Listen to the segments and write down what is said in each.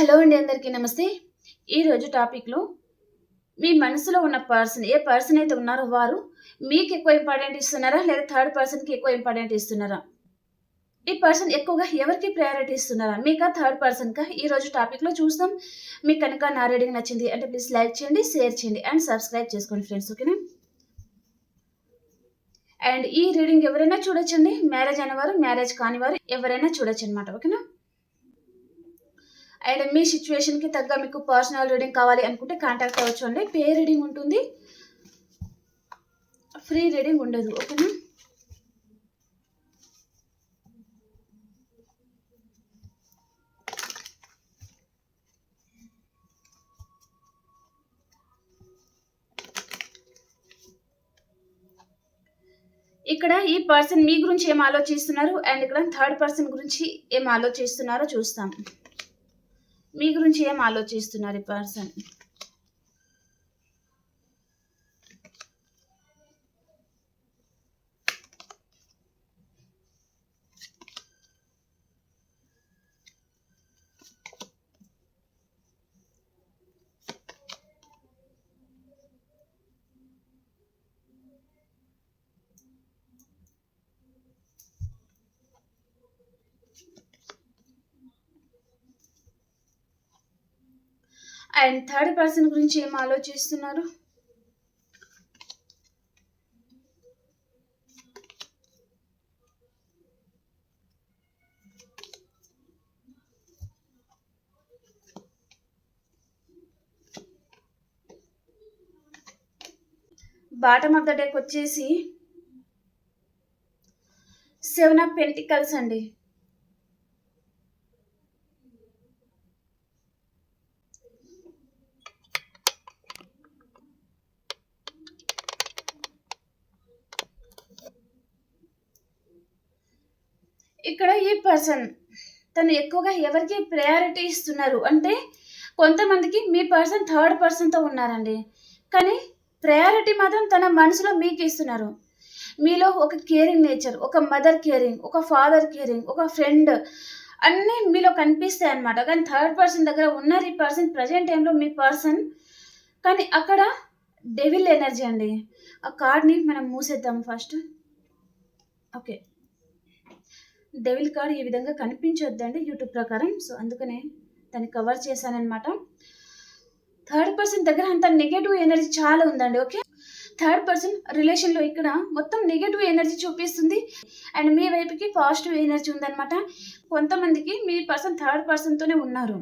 Hello అండి అందరికీ నమస్తే. ఈరోజు టాపిక్లో మీ మనసులో ఉన్న పర్సన్ ఏ పర్సన్ అయితే ఉన్నారో వారు మీకు ఎక్కువ ఇంపార్టెంట్ ఇస్తున్నారా? లేదా థర్డ్ పర్సన్కి ఎక్కువ ఇంపార్టెంట్ ఇస్తున్నారా? ఈ పర్సన్ ఎక్కువగా ఎవరికి ప్రయారిటీ ఇస్తున్నారా? మీకా థర్డ్ పర్సన్కా ఈరోజు టాపిక్లో చూస్తాం. మీకు కనుక నా రీడింగ్ నచ్చింది అంటే ప్లీజ్ లైక్ చేయండి షేర్ చేయండి అండ్ సబ్స్క్రైబ్ చేసుకోండి ఫ్రెండ్స్ ఓకేనా? అండ్ ఈ రీడింగ్ ఎవరైనా చూడొచ్చండి. మ్యారేజ్ అయిన వారు మ్యారేజ్ కాని వారు ఎవరైనా చూడొచ్చు అనమాట ఓకేనా? అండ్ మీ సిచ్యువేషన్కి తగ్గ మీకు పర్సనల్ రీడింగ్ కావాలి అనుకుంటే కాంటాక్ట్ అవ్వచ్చు అండి. పే రీడింగ్ ఉంటుంది. ఫ్రీ రీడింగ్ ఉండదు. ఓకేనా ఇక్కడ ఈ పర్సన్ మీ గురించి ఏం ఆలోచిస్తున్నారు? అండ్ ఇక్కడ థర్డ్ పర్సన్ గురించి ఏం ఆలోచిస్తున్నారో చూస్తాం. మీ గురించి ఏం ఆలోచిస్తున్నారు ఈ పర్సన్? అండ్ థర్డ్ పర్సన్ గురించి ఏం ఆలోచిస్తున్నారు? బాటమ్ ఆఫ్ ద డెక్ వచ్చేసి సెవెన్ ఆఫ్ పెంటికల్స్ అండి. ఇక్కడ ఈ పర్సన్ తను ఎక్కువగా ఎవరికి ప్రయారిటీ ఇస్తున్నారు? అంటే కొంతమందికి మీ పర్సన్ థర్డ్ పర్సన్తో ఉన్నారండి. కానీ ప్రయారిటీ మాత్రం తన మనసులో మీకు ఇస్తున్నారు. మీలో ఒక కేరింగ్ నేచర్ ఒక మదర్ కేరింగ్ ఒక ఫాదర్ కేరింగ్ ఒక ఫ్రెండ్ అన్నీ మీలో కనిపిస్తాయి అన్నమాట. కానీ థర్డ్ పర్సన్ దగ్గర ఉన్నారు ఈ పర్సన్ ప్రజెంట్ టైంలో మీ పర్సన్ కానీ అక్కడ డెవిల్ ఎనర్జీ అండి. ఆ కార్డ్ని మనం మూసేద్దాం ఫస్ట్ ఓకే డెవిల్ కార్డ్ ఈ విధంగా కనిపించొద్దండి యూట్యూబ్ ప్రకారం. సో అందుకనే దాన్ని కవర్ చేశానమాట థర్డ్ పర్సన్ దగ్గర అంత నెగటివ్ ఎనర్జీ చాలా ఉందండి ఓకే? థర్డ్ పర్సన్ రిలేషన్లో ఇక్కడ మొత్తం నెగటివ్ ఎనర్జీ చూపిస్తుంది. అండ్ మీ వైపుకి పాజిటివ్ ఎనర్జీ ఉందన్నమాట. కొంతమందికి మీ పర్సన్ థర్డ్ పర్సన్తోనే ఉన్నారు.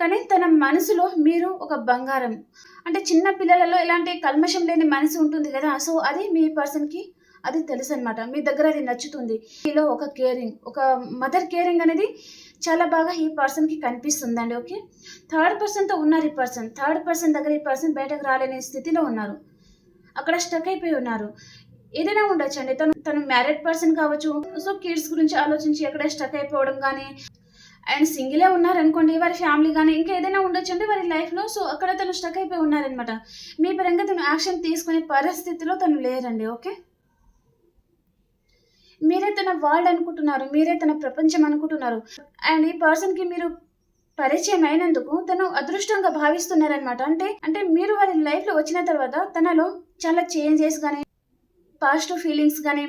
కానీ తన మనసులో మీరు ఒక బంగారం. అంటే చిన్న పిల్లలలో ఇలాంటి కల్మషం లేని మనసు ఉంటుంది కదా సో అది మీ పర్సన్కి అది తెలుసు అనమాట మీ దగ్గర అది నచ్చుతుంది. మీలో ఒక కేరింగ్ ఒక మదర్ కేరింగ్ అనేది చాలా బాగా ఈ పర్సన్కి కనిపిస్తుందండి ఓకే? థర్డ్ పర్సన్తో ఉన్నారు ఈ పర్సన్. థర్డ్ పర్సన్ దగ్గర ఈ పర్సన్ బయటకు రాలేని స్థితిలో ఉన్నారు. అక్కడ స్టక్ అయిపోయి ఉన్నారు. ఏదైనా ఉండొచ్చు అండి తను తను మ్యారీడ్ పర్సన్ కావచ్చు. సో కిడ్స్ గురించి ఆలోచించి ఎక్కడ స్టక్ అయిపోవడం కానీ అండ్ సింగిలే ఉన్నారనుకోండి వారి ఫ్యామిలీ కానీ ఇంకా ఏదైనా ఉండొచ్చు అంటే వారి లైఫ్లో. సో అక్కడ తను స్టక్ అయిపోయి ఉన్నారనమాట మీ పరంగా తను యాక్షన్ తీసుకునే పరిస్థితిలో తను లేరండి ఓకే? మీరే తన వరల్డ్ అనుకుంటున్నారు మీరే తన ప్రపంచం అనుకుంటున్నారు. అండ్ ఈ పర్సన్కి మీరు పరిచయం అయినందుకు తను అదృష్టంగా భావిస్తున్నారనమాట అంటే అంటే మీరు వారి లైఫ్లో వచ్చిన తర్వాత తనలో చాలా చేంజెస్ కానీ పాజిటివ్ ఫీలింగ్స్ కానీ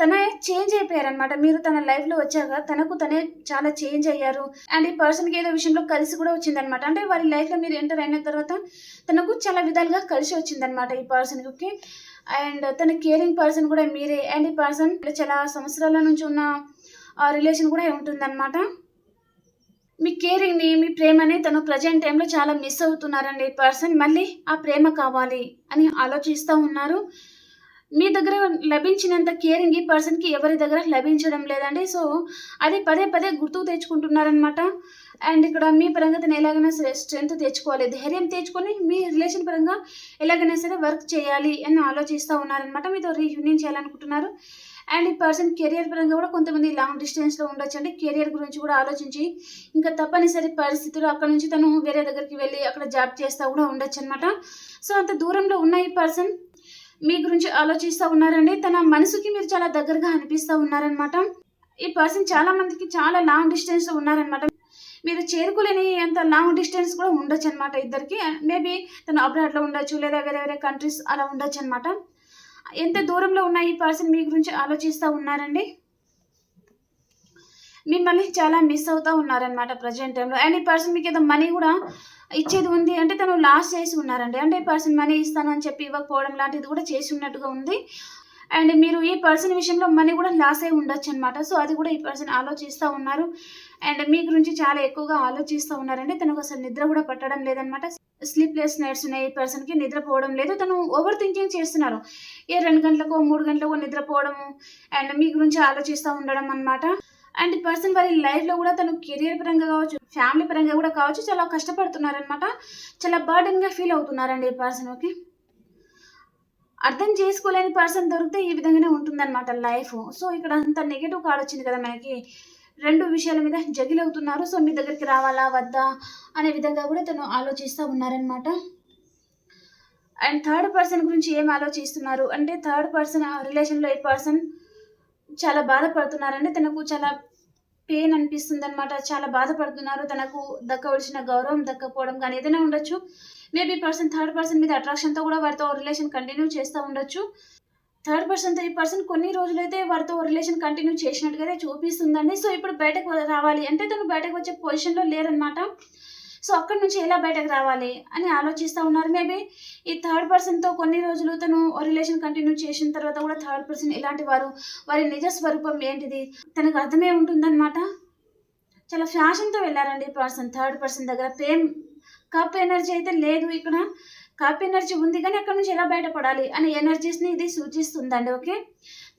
తనే చేంజ్ అయిపోయారనమాట మీరు తన లైఫ్లో వచ్చాక తనకు తనే చాలా చేంజ్ అయ్యారు. అండ్ ఈ పర్సన్కి ఏదో విషయంలో కలిసి కూడా వచ్చిందనమాట అంటే వారి లైఫ్లో మీరు ఎంటర్ అయిన తర్వాత తనకు చాలా విధాలుగా కలిసి వచ్చిందనమాట ఈ పర్సన్కి ఓకే అండ్ తన కేరింగ్ పర్సన్ కూడా మీరే. అండ్ ఈ పర్సన్ చాలా సంవత్సరాల నుంచి ఉన్న ఆ రిలేషన్ కూడా ఉంటుందన్నమాట. మీ కేరింగ్ని మీ ప్రేమని తను ప్రజెంట్ టైంలో చాలా మిస్ అవుతున్నారండి ఈ పర్సన్ మళ్ళీ ఆ ప్రేమ కావాలి అని ఆలోచిస్తూ ఉన్నారు. మీ దగ్గర లభించినంత కేరింగ్ ఈ పర్సన్కి ఎవరి దగ్గర లభించడం లేదండి. సో అది పదే పదే గుర్తుకు తెచ్చుకుంటున్నారనమాట అండ్ ఇక్కడ మీ పరంగా తను ఎలాగైనా సరే స్ట్రెంత్ తెచ్చుకోవాలి. ధైర్యం తెచ్చుకొని మీ రిలేషన్ పరంగా ఎలాగైనా సరే వర్క్ చేయాలి అని ఆలోచిస్తూ ఉన్నారనమాట మీతో రీయూనియన్ చేయాలనుకుంటున్నారు. అండ్ ఈ పర్సన్ కెరియర్ పరంగా కూడా కొంతమంది లాంగ్ డిస్టెన్స్లో ఉండొచ్చు అండి కెరియర్ గురించి కూడా ఆలోచించి ఇంకా తప్పనిసరి పరిస్థితులు అక్కడ నుంచి తను వేరే దగ్గరికి వెళ్ళి అక్కడ జాబ్ చేస్తూ కూడా ఉండొచ్చు అనమాట సో అంత దూరంలో ఉన్న ఈ పర్సన్ మీ గురించి ఆలోచిస్తూ ఉన్నారండి. తన మనసుకి మీరు చాలా దగ్గరగా అనిపిస్తూ ఉన్నారనమాట ఈ పర్సన్ చాలా మందికి చాలా లాంగ్ డిస్టెన్స్లో ఉన్నారనమాట మీరు చేరుకోలేని అంత లాంగ్ డిస్టెన్స్ కూడా ఉండొచ్చు అనమాట ఇద్దరికి. మేబీ తను అబ్రాడ్లో ఉండొచ్చు లేదా వేరే వేరే కంట్రీస్ అలా ఉండొచ్చు అనమాట ఎంత దూరంలో ఉన్న ఈ పర్సన్ మీ గురించి ఆలోచిస్తూ ఉన్నారండి? మిమ్మల్ని చాలా మిస్ అవుతూ ఉన్నారనమాట ప్రజెంట్ టైంలో అండ్ ఈ పర్సన్ మీకు ఏదో మనీ కూడా ఇచ్చేది ఉంది. అంటే తను లాస్ చేసి ఉన్నారండి. అంటే ఈ పర్సన్ మనీ ఇస్తాను అని చెప్పి ఇవ్వకపోవడం లాంటిది కూడా చేసి ఉన్నట్టుగా ఉంది. అండ్ మీరు ఈ పర్సన్ విషయంలో మనీ కూడా లాస్ అయి ఉండొచ్చు అనమాట సో అది కూడా ఈ పర్సన్ ఆలోచిస్తూ ఉన్నారు. అండ్ మీ గురించి చాలా ఎక్కువగా ఆలోచిస్తూ ఉన్నారండి. తనకు అసలు నిద్ర కూడా పట్టడం లేదనమాట స్లీప్లెస్ నైట్స్ ఉన్నాయి ఈ పర్సన్కి నిద్రపోవడం లేదు. తను ఓవర్ థింకింగ్ చేస్తున్నారు. ఏ రెండు గంటలకు మూడు గంటలకు నిద్రపోవడము అండ్ మీ గురించి ఆలోచిస్తూ ఉండడం అనమాట అండ్ ఈ పర్సన్ వారి లైఫ్లో కూడా తను కెరియర్ పరంగా కావచ్చు ఫ్యామిలీ పరంగా కూడా కావచ్చు చాలా కష్టపడుతున్నారనమాట చాలా బర్డెన్గా ఫీల్ అవుతున్నారండి ఈ పర్సన్ ఓకే అర్థం చేసుకోలేని పర్సన్ దొరికితే ఈ విధంగానే ఉంటుందన్నమాట లైఫ్ సో ఇక్కడ అంత నెగిటివ్ కార్డ్ వచ్చింది కదా మనకి. రెండు విషయాల మీద జగిల్ అవుతున్నారు. సో మీ దగ్గరికి రావాలా వద్దా అనే విధంగా కూడా తను ఆలోచిస్తూ ఉన్నారనమాట అండ్ థర్డ్ పర్సన్ గురించి ఏం ఆలోచిస్తున్నారు? అంటే థర్డ్ పర్సన్ రిలేషన్లో ఈ పర్సన్ చాలా బాధపడుతున్నారండి. తనకు చాలా పెయిన్ అనిపిస్తుంది అనమాట చాలా బాధపడుతున్నారు. తనకు దక్కవలసిన గౌరవం దక్కపోవడం కానీ ఏదైనా ఉండొచ్చు. మేబీ పర్సన్ థర్డ్ పర్సన్ మీద అట్రాక్షన్తో కూడా వారితో రిలేషన్ కంటిన్యూ చేస్తూ ఉండొచ్చు. థర్డ్ పర్సన్తో ఈ పర్సన్ కొన్ని రోజులైతే వారితో రిలేషన్ కంటిన్యూ చేసినట్టుగా చూపిస్తుందండి. సో ఇప్పుడు బయటకు రావాలి అంటే తను బయటకు వచ్చే పొజిషన్లో లేరనమాట సో అక్కడి నుంచి ఎలా బయటకు రావాలి అని ఆలోచిస్తూ ఉన్నారు. మేబీ ఈ థర్డ్ పర్సన్తో కొన్ని రోజులు తను రిలేషన్ కంటిన్యూ చేసిన తర్వాత కూడా థర్డ్ పర్సన్ ఇలాంటి వారు వారి నిజ స్వరూపం ఏంటిది? తనకు అర్థమే ఉంటుందన్నమాట. చాలా ఫ్యాషన్తో వెళ్ళారండి ఈ పర్సన్ థర్డ్ పర్సన్ దగ్గర. ప్రేమ్ కప్ ఎనర్జీ అయితే లేదు ఇక్కడ. కప్ ఎనర్జీ ఉంది కానీ అక్కడ నుంచి ఎలా బయటపడాలి అనే ఎనర్జీస్ని ఇది సూచిస్తుందండి ఓకే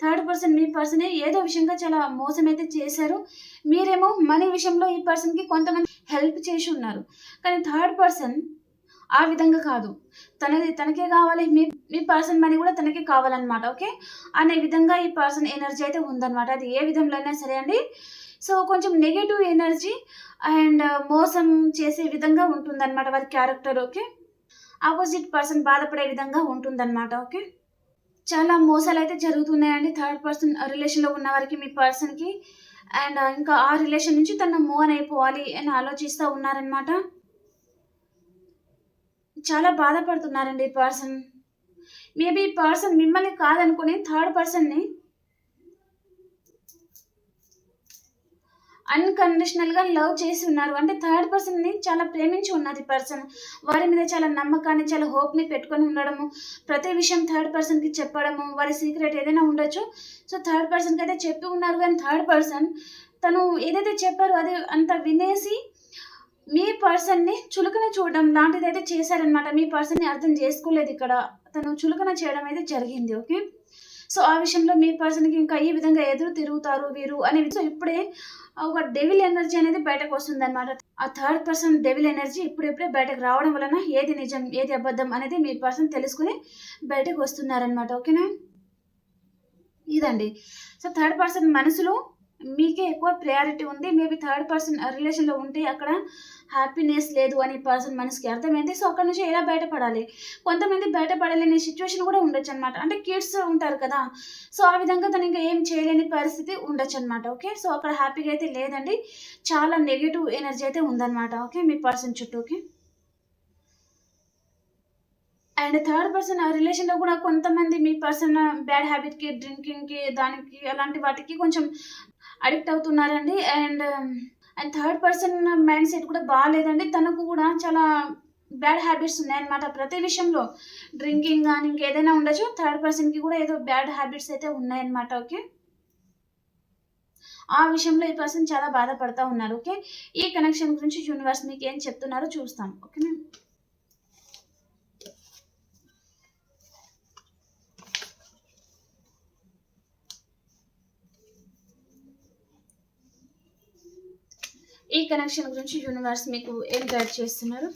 థర్డ్ పర్సన్ మీ పర్సనే ఏదో విషయంగా చాలా మోసం అయితే చేశారు. మీరేమో మనీ విషయంలో ఈ పర్సన్కి కొంతమంది హెల్ప్ చేసి ఉన్నారు. కానీ థర్డ్ పర్సన్ ఆ విధంగా కాదు. తనది తనకే కావాలి మీ మీ పర్సన్ మనీ కూడా తనకే కావాలన్నమాట ఓకే? అనే విధంగా ఈ పర్సన్ ఎనర్జీ అయితే ఉందన్నమాట. అది ఏ విధంలో అయినా సరే అండి. సో కొంచెం నెగిటివ్ ఎనర్జీ అండ్ మోసం చేసే విధంగా ఉంటుందన్నమాట వారి క్యారెక్టర్ ఓకే? ఆపోజిట్ పర్సన్ బాధపడే విధంగా ఉంటుందన్నమాట ఓకే? చాలా మోసాలు అయితే జరుగుతున్నాయండి థర్డ్ పర్సన్ రిలేషన్లో ఉన్న వారికి మీ పర్సన్కి. అండ్ ఇంకా ఆ రిలేషన్ నుంచి తను మూవ్ అని అయిపోవాలి అని ఆలోచిస్తూ ఉన్నారనమాట చాలా బాధపడుతున్నారండి ఈ పర్సన్. మేబీ ఈ పర్సన్ మిమ్మల్ని కాదనుకుని థర్డ్ పర్సన్ని అన్కండిషనల్గా లవ్ చేసి ఉన్నారు. అంటే థర్డ్ పర్సన్ని చాలా ప్రేమించి ఉన్నది పర్సన్ వారి మీద చాలా నమ్మకాన్ని చాలా హోప్ని పెట్టుకొని ఉండడము ప్రతి విషయం థర్డ్ పర్సన్కి చెప్పడము వారి సీక్రెట్ ఏదైనా ఉండొచ్చు. సో థర్డ్ పర్సన్కి అయితే చెప్పి ఉన్నారు కానీ థర్డ్ పర్సన్ తను ఏదైతే చెప్పారో అది అంత వినేసి మీ పర్సన్ని చులకన చూడడం లాంటిది అయితే చేశారనమాట మీ పర్సన్ని అర్థం చేసుకోలేదు ఇక్కడ. తను చులకన చేయడం అయితే జరిగింది. ఓకే సో ఆ విషయంలో మీ పర్సన్కి ఇంకా ఈ విధంగా ఎదురు తిరుగుతారు వీరు అనేది సో ఇప్పుడే ఒక డెవిల్ ఎనర్జీ అనేది బయటకు వస్తుంది అనమాట ఆ థర్డ్ పర్సన్ డెవిల్ ఎనర్జీ ఇప్పుడిప్పుడే బయటకు రావడం వలన ఏది నిజం ఏది అబద్ధం అనేది మీ పర్సన్ తెలుసుకుని బయటకు వస్తున్నారనమాట ఓకేనా? ఇదండి. సో థర్డ్ పర్సన్ మనసులో మీకే ఎక్కువ ప్రయారిటీ ఉంది. మేబీ థర్డ్ పర్సన్ రిలేషన్లో ఉంటే అక్కడ హ్యాపీనెస్ లేదు అని పర్సన్ మనసుకి అర్థమైంది. సో అక్కడ నుంచి ఎలా బయటపడాలి? కొంతమంది బయటపడలేని సిచ్యువేషన్ కూడా ఉండొచ్చు అనమాట అంటే కిడ్స్ ఉంటారు కదా. సో ఆ విధంగా తను ఇంకా ఏం చేయలేని పరిస్థితి ఉండొచ్చు అనమాట ఓకే సో అక్కడ హ్యాపీగా అయితే లేదండి. చాలా నెగిటివ్ ఎనర్జీ అయితే ఉందన్నమాట. ఓకే మీ పర్సన్ చుట్టూ ఓకే అండ్ థర్డ్ పర్సన్ ఆ రిలేషన్లో కూడా కొంతమంది మీ పర్సన్ బ్యాడ్ హ్యాబిట్కి డ్రింకింగ్కి దానికి అలాంటి వాటికి కొంచెం addict అవుతున్నారండి. And and third person mindset కూడా బాగాలేదండి. తనకు కూడా చాలా బ్యాడ్ హ్యాబిట్స్ ఉన్నాయన్నమాట ప్రతి విషయంలో. డ్రింకింగ్ కానీ ఇంకేదైనా ఉండొచ్చు. థర్డ్ పర్సన్కి కూడా ఏదో బ్యాడ్ హ్యాబిట్స్ అయితే ఉన్నాయన్నమాట ఓకే? ఆ విషయంలో ఈ పర్సన్ చాలా బాధపడతా ఉన్నారు ఓకే? ఈ కనెక్షన్ గురించి యూనివర్స్ మీకు ఏం చెప్తున్నారో చూస్తాం ఓకేనా ఈ కనెక్షన్ గురించి యూనివర్స్ మీకు ఏం గైడ్ చేస్తున్నారు?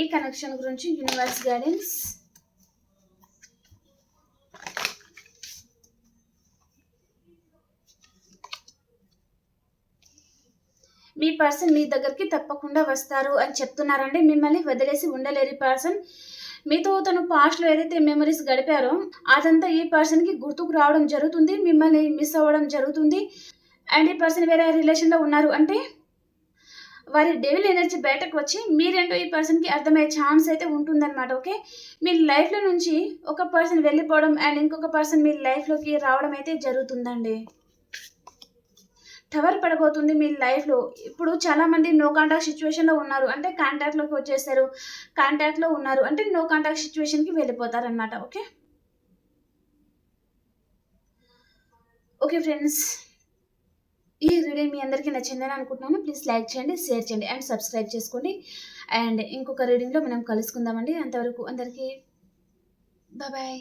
ఈ కనెక్షన్ గురించి యూనివర్స్ గైడెన్స్. మీ పర్సన్ మీ దగ్గరికి తప్పకుండా వస్తారు అని చెప్తున్నారండి. మిమ్మల్ని వదిలేసి ఉండలేరు ఈ పర్సన్. మీతో తను పాస్ట్లో ఏదైతే మెమరీస్ గడిపారో అదంతా ఈ పర్సన్కి గుర్తుకు రావడం జరుగుతుంది. మిమ్మల్ని మిస్ అవ్వడం జరుగుతుంది. అండ్ ఈ పర్సన్ వేరే రిలేషన్లో ఉన్నారు అంటే వారి డెవిల్ ఎనర్జీ బయటకు వచ్చి మీరేంటో ఈ పర్సన్కి అర్థమయ్యే ఛాన్స్ అయితే ఉంటుందన్నమాట ఓకే? మీ లైఫ్లో నుంచి ఒక పర్సన్ వెళ్ళిపోవడం అండ్ ఇంకొక పర్సన్ మీ లైఫ్లోకి రావడం అయితే జరుగుతుందండి. టవర్ పడబోతుంది మీ లైఫ్లో. ఇప్పుడు చాలామంది నో కాంటాక్ట్ సిచ్యువేషన్లో ఉన్నారు అంటే కాంటాక్ట్లోకి వచ్చేసారు కాంటాక్ట్లో ఉన్నారు అంటే నో కాంటాక్ట్ సిచ్యువేషన్కి వెళ్ళిపోతారనమాట ఓకే? ఓకే ఫ్రెండ్స్ ఈ రీడింగ్ మీ అందరికీ నచ్చిందని అనుకుంటున్నాను. ప్లీజ్ లైక్ చేయండి షేర్ చేయండి అండ్ సబ్స్క్రైబ్ చేసుకోండి. అండ్ ఇంకొక రీడింగ్లో మనం కలుసుకుందామండి. అంతవరకు అందరికీ బాయ్